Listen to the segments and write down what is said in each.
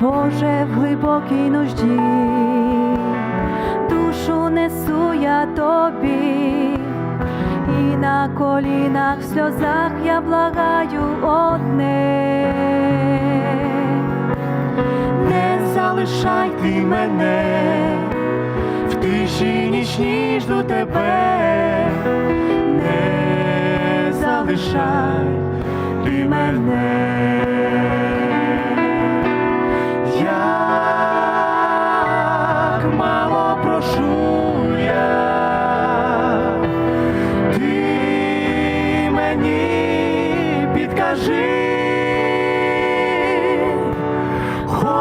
Боже, в глибокій нужді, душу несу я тобі, на колінах в сльозах я благаю одне. Не залишай ти мене, в тиші нічній до тебе, не залишай ти мене.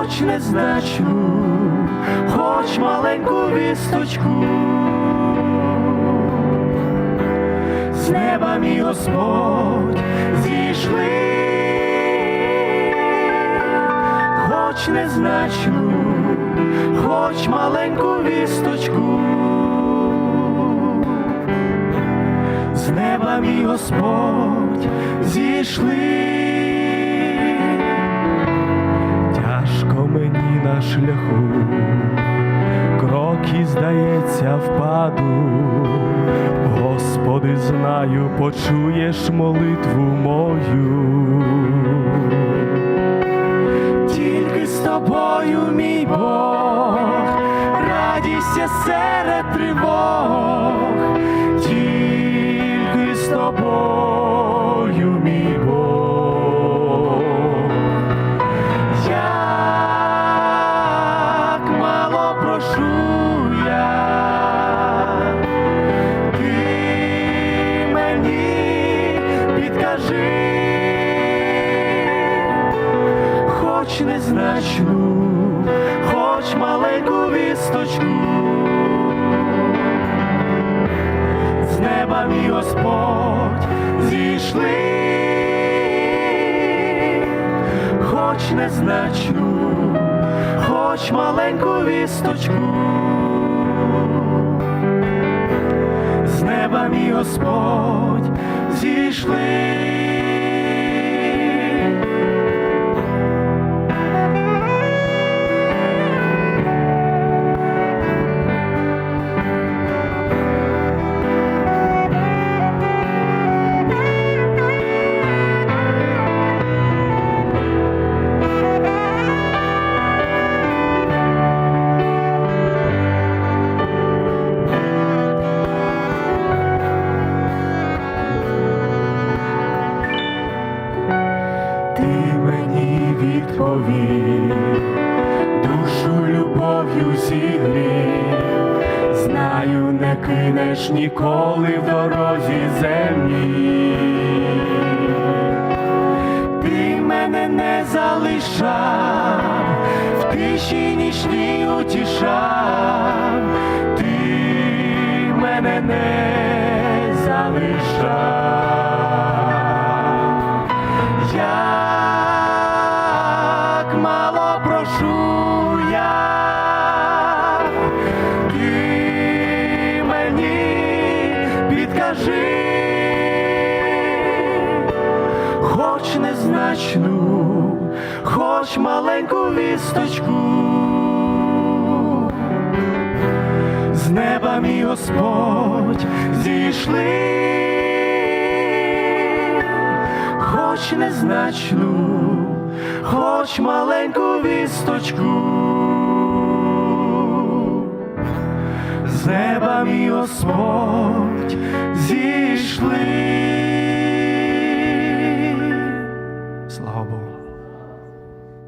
Хоч незначну, хоч маленьку вісточку. З неба мій Господь зійшли хоч незначну, хоч маленьку вісточку. З неба мій Господь зійшли. Шляху, кроки, здається, впаду. Господи, знаю, почуєш молитву мою. Тільки з тобою, мій Бог, радість є серед тривог, тільки з тобою, хоч незначну, хоч маленьку вісточку. З неба мій Господь зійшли, хоч незначну, хоч маленьку вісточку. З неба мій Господь зійшли. Мені душу любов'ю зігрів, знаю, не кинеш ніколи в дорозі землі. Ти мене не залишав, в тиші нічній утішав, ти мене не залишав. Хоч незначну, хоч маленьку вісточку. З неба мій Господь зійшли хоч незначну, хоч маленьку вісточку. З неба мій Господь.